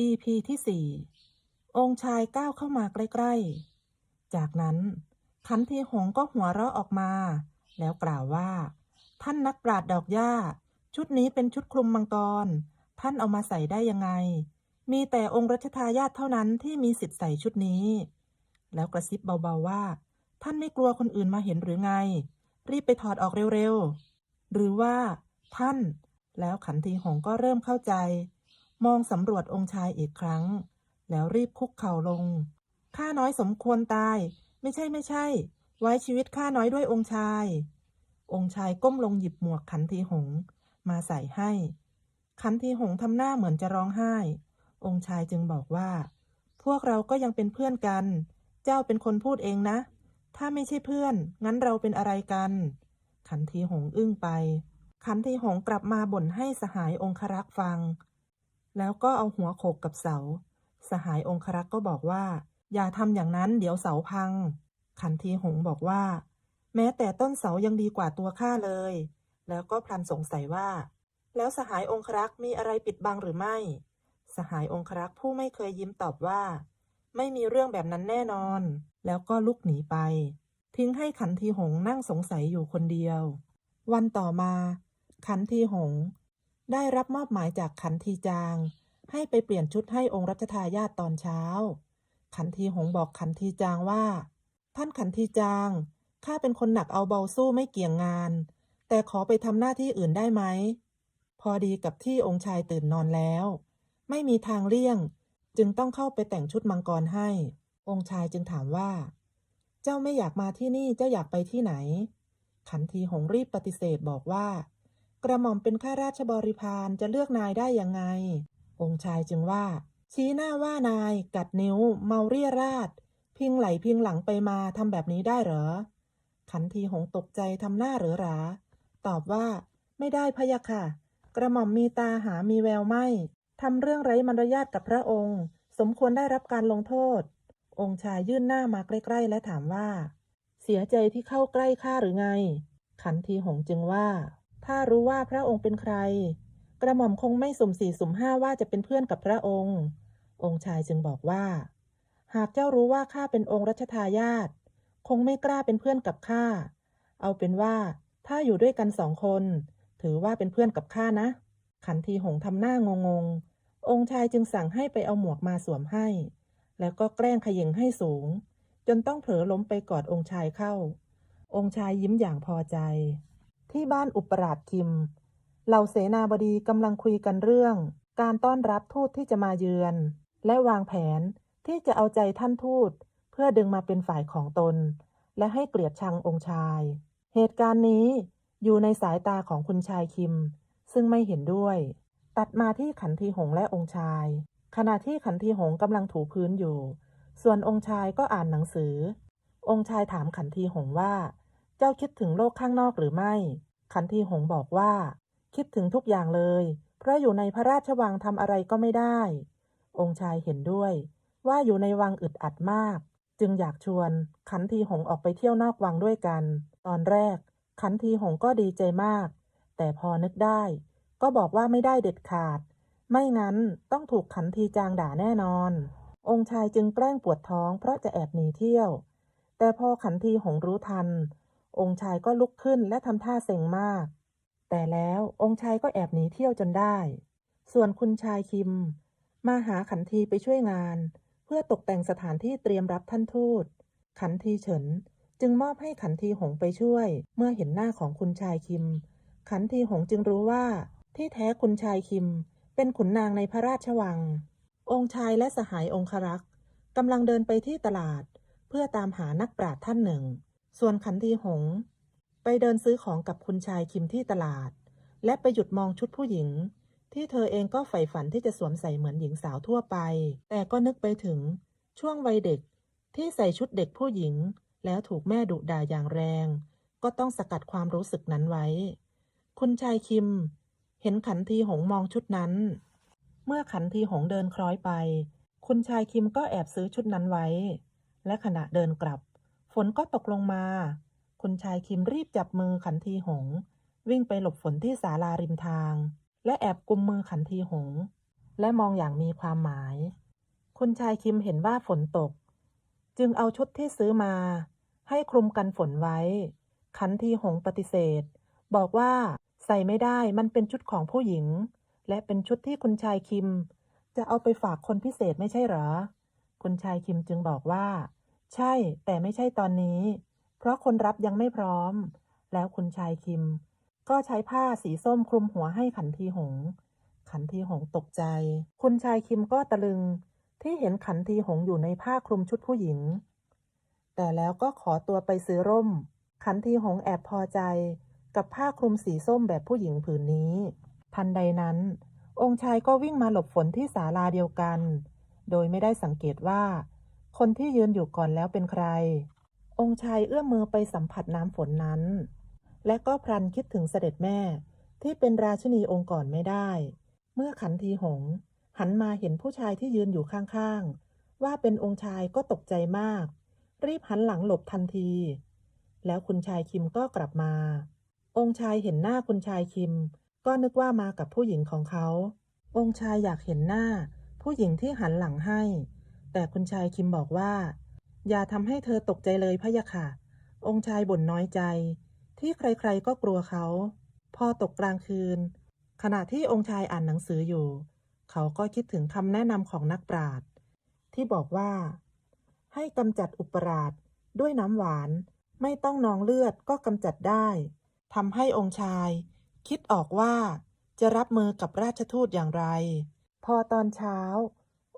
EP ที่สี่องค์ชายก้าวเข้ามาใกล้ๆ จากนั้นขันทีหงก็หัวเราะออกมา แล้วกล่าวว่า ท่านนักปราดดอกหญ้า ชุดนี้เป็นชุดคลุมมังกร ท่านเอามาใส่ได้ยังไง มีแต่องค์รัชทายาทเท่านั้นที่มีสิทธิ์ใส่ชุดนี้ แล้วกระซิบเบาๆว่า ท่านไม่กลัวคนอื่นมาเห็นหรือไง รีบไปถอดออกเร็วๆ หรือว่า ท่าน แล้วขันทีหงก็เริ่มเข้าใจ มองสำรวจองค์ชายอีกครั้ง แล้วรีบคุกเข่าลง ข้าน้อยสมควรตาย ไม่ใช่ไม่ใช่ ไว้ชีวิตข้าน้อยด้วยองค์ชาย องค์ชายก้มลงหยิบหมวกขันทีหง มาใส่ให้ ขันทีหงทำหน้าเหมือนจะร้องไห้ องค์ชายจึงบอกว่า พวกเราก็ยังเป็นเพื่อนกัน เจ้าเป็นคนพูดเองนะ ถ้าไม่ใช่เพื่อน งั้นเราเป็นอะไรกัน ขันทีหงอึ้งไปขันทีหงกลับมาบ่นให้สหายองครักษ์ฟัง แล้วก็เอาหัวโขกกับเสา สหายองครักษ์ก็บอกว่า อย่าทำอย่างนั้นเดี๋ยวเสาพัง ขันทีหงบอกว่า แม้แต่ต้นเสายังดีกว่าตัวข้าเลย แล้วก็พลันสงสัยว่า แล้วสหายองครักษ์มีอะไรปิดบังหรือไม่ สหายองครักษ์ผู้ไม่เคยยิ้มตอบว่า ไม่มีเรื่องแบบนั้นแน่นอน แล้วก็ลุกหนีไป ทิ้งให้ขันทีหงนั่งสงสัยอยู่คนเดียว วันต่อมา ขันทีหง ได้รับมอบหมายจากขันทีจาง ให้ไปเปลี่ยนชุดให้องค์รัชทายาทตอนเช้า ขันทีหงบอกขันทีจางว่า ท่านขันทีจาง ข้าเป็นคนหนักเอาเบาสู้ไม่เกี่ยงงาน แต่ขอไปทำหน้าที่อื่นได้ไหม พอดีกับที่องค์ชายตื่นนอนแล้ว ไม่มีทางเลี่ยง จึงต้องเข้าไปแต่งชุดมังกรให้ องค์ชายจึงถามว่า เจ้าไม่อยากมาที่นี่เจ้าอยากไปที่ไหน ขันทีหงรีบปฏิเสธบอกว่า กระหม่อมเป็นข้าราชบริพารจะเลือกนายได้ยังไง องค์ชายจึงว่า ชี้หน้าว่านายกัดนิ้ว เมาเรียราดพิงไหลพิงหลังไปมาทำแบบนี้ได้เหรอ ขันทีหงตกใจทำหน้าเหรอหรา ตอบว่า ไม่ได้พะยะค่ะ กระหม่อมมีตาหามีแววไม่ทำเรื่องไร้มารยาทกับพระองค์ สมควรได้รับการลงโทษ องค์ชายยื่นหน้ามาใกล้ ๆ และถามว่า เสียใจที่เข้าใกล้ข้าหรือไง ขันทีหงจึงว่า ถ้ารู้ว่าพระองค์เป็นใคร กระหม่อมคงไม่สุ่มสี่สุ่มห้าว่าจะเป็นเพื่อนกับพระองค์ องค์ชายจึงบอกว่า หากเจ้ารู้ว่าข้าเป็นองค์รัชทายาทคงไม่กล้าเป็นเพื่อนกับข้า เอาเป็นว่าถ้าอยู่ด้วยกันสองคน ถือว่าเป็นเพื่อนกับข้านะ ขันทีหงทำหน้างงง องค์ชายจึงสั่งให้ไปเอาหมวกมาสวมให้ แล้วก็แกล้งขย่งให้สูง จนต้องเผลอล้มไปกอดองค์ชายเข้า องค์ชายยิ้มอย่างพอใจ ที่บ้านอุปราชคิม เหล่าเสนาบดีกำลังคุยกันเรื่อง การต้อนรับทูตที่จะมาเยือน และวางแผนที่จะเอาใจท่านทูต เพื่อดึงมาเป็นฝ่ายของตน และให้เกลียดชังองค์ชาย เหตุการณ์นี้อยู่ในสายตาของคุณชายคิม ซึ่งไม่เห็นด้วย ตัดมาที่ขันทีหงและองค์ชาย ขณะที่ขันทีหงกำลังถูพื้นอยู่ ส่วนองค์ชายก็อ่านหนังสือ องค์ชายถามขันทีหงว่า จ้าคิดถึงโลกข้างนอกหรือไม่ ขันทีหงบอกว่า คิดถึงทุกอย่างเลย เพราะอยู่ในพระราชวังทำอะไรก็ไม่ได้ องค์ชายเห็นด้วย ว่าอยู่ในวังอึดอัดมาก จึงอยากชวน ขันทีหงออกไปเที่ยวนอกวังด้วยกัน ตอนแรก ขันทีหงก็ดีใจมาก แต่พอนึกได้ ก็บอกว่าไม่ได้เด็ดขาด ไม่งั้นต้องถูกขันทีจางด่าแน่นอน องค์ชายจึงแกล้งปวดท้องเพราะจะแอบหนีเที่ยว แต่พอขันทีหงรู้ทัน องค์ชายก็ลุกขึ้นและทำท่าเซ็งมาก แต่แล้วองค์ชายก็แอบหนีเที่ยวจนได้ ส่วนคุณชายคิม มาหาขันทีไปช่วยงาน เพื่อตกแต่งสถานที่เตรียมรับท่านทูต ขันทีเฉินจึงมอบให้ขันทีหงไปช่วย เมื่อเห็นหน้าของคุณชายคิม ขันทีหงจึงรู้ว่าที่แท้คุณชายคิม เป็นขุนนางในพระราชวัง องค์ชายและสหายองครักษ์กำลังเดินไปที่ตลาด เพื่อตามหานักปราชญ์ท่านหนึ่ง ส่วนขันทีหง ไปเดินซื้อของกับคุณชายคิมที่ตลาด และไปหยุดมองชุดผู้หญิง ที่เธอเองก็ใฝ่ฝันที่จะสวมใส่เหมือนหญิงสาวทั่วไป แต่ก็นึกไปถึงช่วงวัยเด็กที่ใส่ชุดเด็กผู้หญิง แล้วถูกแม่ดุด่าอย่างแรง ก็ต้องสกัดความรู้สึกนั้นไว้ คุณชายคิม เห็นขันทีหงมองชุดนั้น เมื่อขันทีหงเดินคล้อยไป คุณชายคิมก็แอบซื้อชุดนั้นไว้ และขณะเดินกลับ ฝนก็ตกลงมา คุณชายคิมรีบจับมือขันทีหง วิ่งไปหลบฝนที่ศาลาริมทาง และแอบกุมมือขันทีหง และมองอย่างมีความหมาย คุณชายคิมเห็นว่าฝนตก จึงเอาชุดที่ซื้อมา ให้คลุมกันฝนไว้ ขันทีหงปฏิเสธ บอกว่าใส่ไม่ได้มันเป็นชุดของผู้หญิง และเป็นชุดที่คุณชายคิม จะเอาไปฝากคนพิเศษไม่ใช่เหรอ คุณชายคิมจึงบอกว่า ใช่แต่ไม่ใช่ตอนนี้ เพราะคนรับยังไม่พร้อม แล้วคุณชายคิม ก็ใช้ผ้าสีส้มคลุมหัวให้ขันทีหง ขันทีหงตกใจ คุณชายคิมก็ตะลึง ที่เห็นขันทีหงอยู่ในผ้าคลุมชุดผู้หญิง แต่แล้วก็ขอตัวไปซื้อร่ม ขันทีหงแอบพอใจ กับผ้าคลุมสีส้มแบบผู้หญิงผืนนี้ ทันใดนั้น องค์ชายก็วิ่งมาหลบฝนที่ศาลาเดียวกัน โดยไม่ได้สังเกตว่า คนที่ยืนอยู่ก่อนแล้วเป็นใคร องค์ชายเอื้อมมือไปสัมผัสน้ำฝนนั้น และก็พลันคิดถึงเสด็จแม่ที่เป็นราชินีองค์ก่อนไม่ได้ เมื่อขันทีหง หันมาเห็นผู้ชายที่ยืนอยู่ข้างๆ ว่าเป็นองค์ชายก็ตกใจมาก รีบหันหลังหลบทันที แล้วคุณชายคิมก็กลับมา องค์ชายเห็นหน้าคุณชายคิม ก็นึกว่ามากับผู้หญิงของเขา องค์ชายอยากเห็นหน้า ผู้หญิงที่หันหลังให้ แต่คุณชายคิมบอกว่า อย่าทำให้เธอตกใจเลยพะยะค่ะ องค์ชายบ่นน้อยใจ ที่ใครๆก็กลัวเขา พอตกกลางคืน ขณะที่องค์ชายอ่านหนังสืออยู่ เขาก็คิดถึงคำแนะนำของนักปราชญ์ที่บอกว่า ให้กำจัดอุปราชด้วยน้ำหวาน ไม่ต้องนองเลือดก็กำจัดได้ทำให้องค์ชาย คิดออกว่าจะรับมือกับราชทูตอย่างไร พอตอนเช้า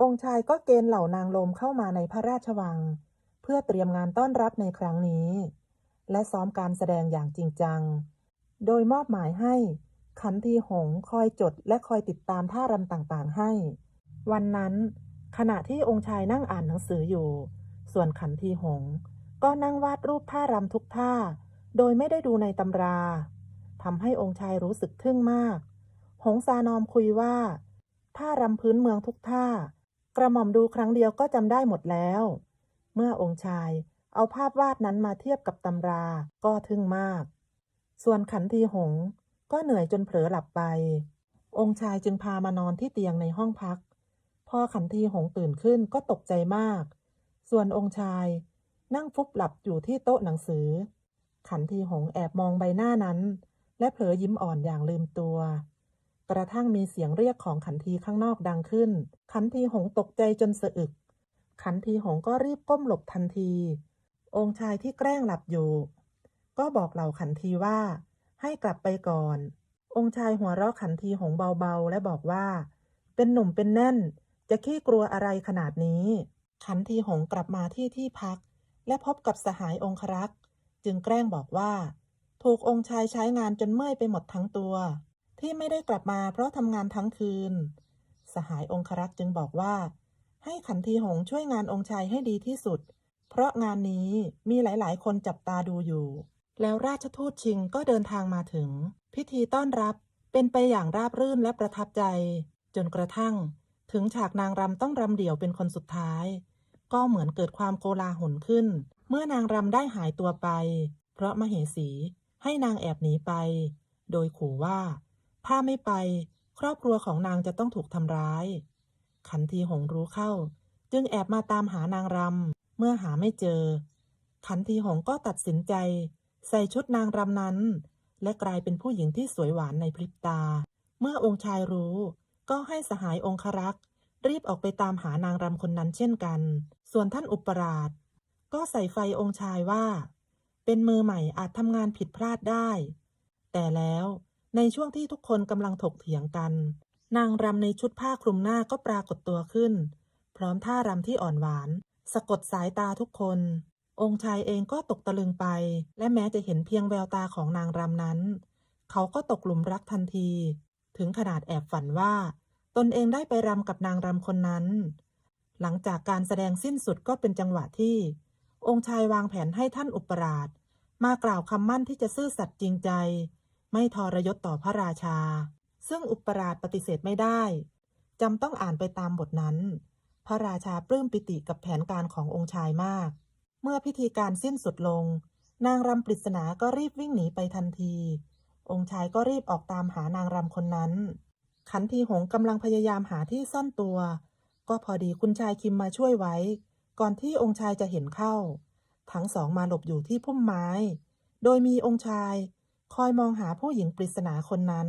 องค์ชายก็เกณฑ์เหล่านางลมเข้ามาในพระราชวัง เพื่อเตรียมงานต้อนรับในครั้งนี้ และซ้อมการแสดงอย่างจริงจัง โดยมอบหมายให้ขันทีหงคอยจดและคอยติดตามท่ารำต่างๆให้ วันนั้นขณะที่องค์ชายนั่งอ่านหนังสืออยู่ ส่วนขันทีหง ก็นั่งวาดรูปท่ารำทุกท่า โดยไม่ได้ดูในตำราทำให้องค์ชายรู้สึกทึ่งมาก หงซานอมคุยว่าท่ารำพื้นเมืองทุกท่า กระหม่อมดูครั้งเดียวก็จำได้หมดแล้ว เมื่อองค์ชายเอาภาพวาดนั้นมาเทียบกับตำราก็ทึ่งมาก ส่วนขันทีหงก็เหนื่อยจนเผลอหลับไป องค์ชายจึงพามานอนที่เตียงในห้องพัก พอขันทีหงตื่นขึ้นก็ตกใจมาก ส่วนองค์ชายนั่งฟุบหลับอยู่ที่โต๊ะหนังสือ ขันทีหงแอบมองใบหน้านั้น และเผลอยิ้มอ่อนอย่างลืมตัว กระทั่งมีเสียงเรียกของขันทีข้างนอกดังขึ้น ขันทีหงตกใจจนสะอึก ขันทีหงก็รีบก้มหลบทันที องค์ชายที่แกล้งหลับอยู่ ก็บอกเหล่าขันทีว่า ให้กลับไปก่อน องค์ชายหัวเราะขันทีหงเบาๆ และบอกว่า เป็นหนุ่มเป็นแน่น จะขี้กลัวอะไรขนาดนี้ ขันทีหงกลับมาที่ที่พัก และพบกับสหายองครักษ์จึงแกล้งบอกว่า ถูกองค์ชายใช้งานจนเมื่อยไปหมดทั้งตัว ที่ไม่ได้กลับมาเพราะทำงานทั้งคืน สหายองครักษ์จึงบอกว่า ให้ขันทีหงช่วยงานองค์ชายให้ดีที่สุด เพราะงานนี้มีหลาย ๆ คนจับตาดูอยู่ แล้วราชทูตชิงก็เดินทางมาถึง พิธีต้อนรับเป็นไปอย่างราบรื่นและประทับใจ จนกระทั่ง ถึงฉากนางรำต้องรำเดี่ยวเป็นคนสุดท้าย ก็เหมือนเกิดความโกลาหลขึ้น เมื่อนางรำได้หายตัวไป เพราะมเหสีให้นางแอบหนีไป โดยขู่ว่า ถ้าไม่ไป ครอบครัวของนางจะต้องถูกทำร้าย ขันทีหงรู้เข้า จึงแอบมาตามหานางรำเมื่อหาไม่เจอ ขันทีหงก็ตัดสินใจ ใส่ชุดนางรำนั้น และกลายเป็นผู้หญิงที่สวยหวานในพริบตา เมื่อองค์ชายรู้ ก็ให้สหายองครักษ์รีบออกไปตามหานางรำคนนั้นเช่นกัน ส่วนท่านอุปราช ก็ใส่ไฟองค์ชายว่า เป็นมือใหม่อาจทำงานผิดพลาดได้ แต่แล้ว ในช่วงที่ทุกคนกำลังถกเถียงกัน นางรำในชุดผ้าคลุมหน้าก็ปรากฏตัวขึ้น พร้อมท่ารำที่อ่อนหวาน สะกดสายตาทุกคน องค์ชายเองก็ตกตะลึงไป และแม้จะเห็นเพียงแววตาของนางรำนั้น เขาก็ตกหลุมรักทันที ถึงขนาดแอบฝันว่า ตนเองได้ไปรำกับนางรำคนนั้น หลังจากการแสดงสิ้นสุดก็เป็นจังหวะที่ องค์ชายวางแผนให้ท่านอุปราชมากล่าวคำมั่นที่จะซื่อสัตย์จริงใจ ไม่ทรยศต่อพระราชา ซึ่งอุปราชปฏิเสธไม่ได้จำต้องอ่านไปตามบทนั้น พระราชาปลื้มปิติกับแผนการขององค์ชายมาก เมื่อพิธีการสิ้นสุดลง นางรำปริศนาก็รีบวิ่งหนีไปทันที องค์ชายก็รีบออกตามหานางรำคนนั้น ขันทีหงกำลังพยายามหาที่ซ่อนตัว ก็พอดีคุณชายคิมมาช่วยไว้ ก่อนที่องค์ชายจะเห็นเข้า ทั้งสองมาหลบอยู่ที่พุ่มไม้ โดยมีองค์ชาย คอยมองหาผู้หญิงปริศนาคนนั้น